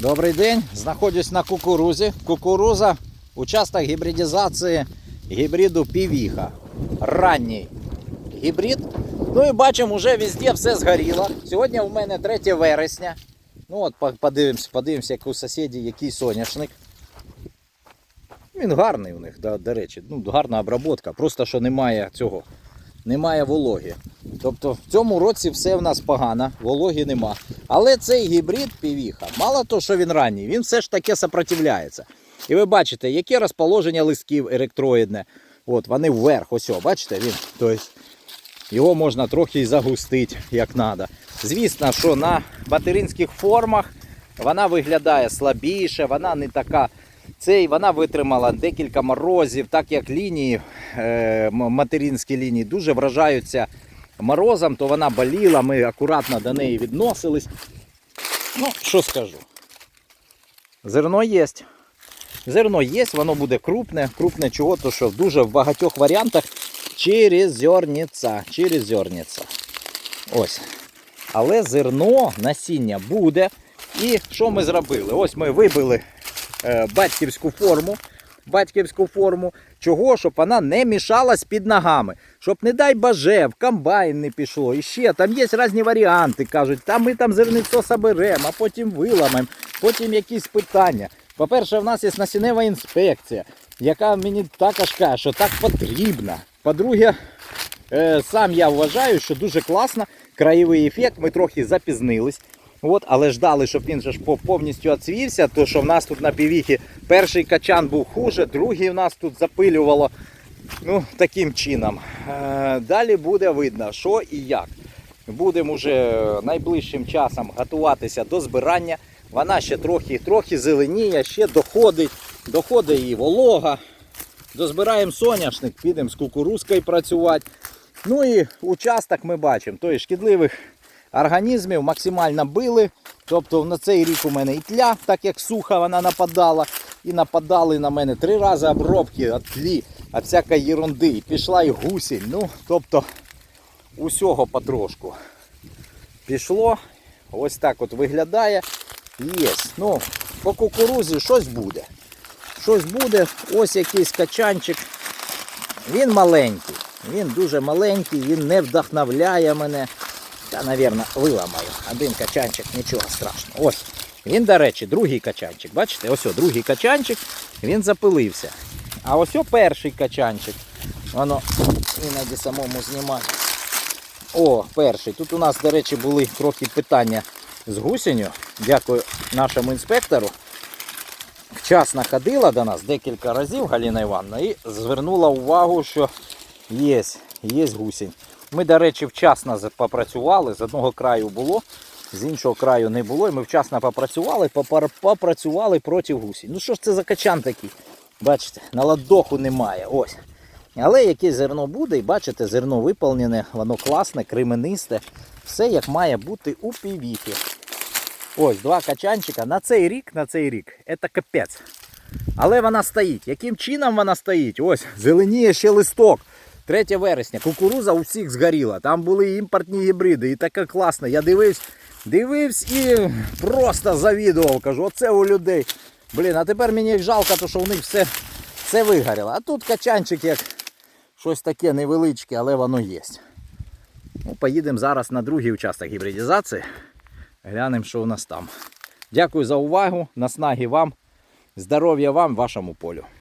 Добрий день. Знаходжусь на кукурузі. Кукуруза участок гібридизації гібриду півіха. Ранній гібрид. Ну і бачимо, вже везде все згоріло. Сьогодні у мене 3 вересня. Ну от подивимося, подивимося, як у сусідів який соняшник. Він гарний у них, до, до речі. Ну, гарна обробка. Просто що немає цього. Немає вологи. Тобто в цьому році все в нас погано, вологи нема. Але цей гібрид півіха, мало того, що він ранній, він все ж таки сопротивляється. І ви бачите, яке розположення листків електроїдне. От, вони вверх, ось, о, бачите, він. Тобто, його можна трохи і загустити, як треба. Звісно, що на материнських формах вона виглядає слабіше, вона не така. Цей вона витримала декілька морозів, так як лінії, е, материнські лінії дуже вражаються морозом, то вона боліла, ми акуратно до неї відносились. Ну, що скажу. Зерно є. Зерно є, воно буде крупне. Крупне чого, то що дуже в багатьох варіантах через зерниця. Через зерниця. Ось. Але зерно, насіння буде. І що ми зробили? Ось ми вибили е, батьківську форму. Батьківську форму. Чого? Щоб вона не мішалась під ногами. Щоб, не дай боже, в комбайн не пішло. І ще там є різні варіанти. Кажуть, там ми там зерницо соберемо, а потім виламаємо, потім якісь питання. По-перше, в нас є насіннева інспекція, яка мені також каже, що так потрібно. По-друге, Е, Сам я вважаю, що дуже класно. Краєвий ефект. Ми трохи запізнились. От, але ждали, щоб він же ж повністю оцвівся. То що в нас тут на півіхі перший качан був хуже, другий в нас тут запилювало. Ну, таким чином. Е, Далі буде видно, що і як. Будемо вже найближчим часом готуватися до збирання. Вона ще трохи, трохи зеленіє, ще доходить, доходить і волога. Дозбираємо соняшник, підемо з кукурузкою працювати. Ну і участок ми бачимо, тобто шкідливих організмів максимально били. Тобто на цей рік у мене і тля, так як суха вона нападала. І нападали на мене три рази обробки від тлі, від всякої ерунди. І пішла і гусінь. Ну, тобто усього потрошку. Пішло. Ось так от виглядає. Є. Ну, по кукурузі щось буде. Щось буде. Ось якийсь качанчик. Він маленький. Він дуже маленький, він не вдохновляє мене. Та, напевно, виламаю. Один качанчик, нічого страшного. Ось. Він, до речі, другий качанчик. Бачите, ось о, другий качанчик, він запилився. А ось о перший качанчик. Воно іноді самому знімає. О, перший. Тут у нас, до речі, були трохи питання з гусеню. Дякую нашому інспектору. Вчасно ходила до нас декілька разів Галина Івановна і звернула увагу, що є, є гусінь. Ми, до речі, вчасно попрацювали. З одного краю було, з іншого краю не було. І ми вчасно попрацювали, попрацювали проти гусінь. Ну що ж це за качан такий? Бачите, на ладоху немає. Ось. Але якесь зерно буде, і бачите, зерно виповнене, воно класне, кременисте. Все як має бути у півіхі. Ось два качанчика. На цей рік, на цей рік, це капець. Але вона стоїть. Яким чином вона стоїть? Ось, зеленіє ще листок. 3 вересня. Кукуруза у всіх згоріла. Там були імпортні гібриди. І таке класно. Я дивився, дивився і просто завідував. Кажу, оце у людей. Блін, а тепер мені їх жалко, то що у них все, все вигоріло. А тут качанчик як щось таке невеличке, але воно є. Ну, поїдемо зараз на другий участок гібридизації. Глянемо, що у нас там. Дякую за увагу. Наснаги вам. Здоров'я вам, вашому полю.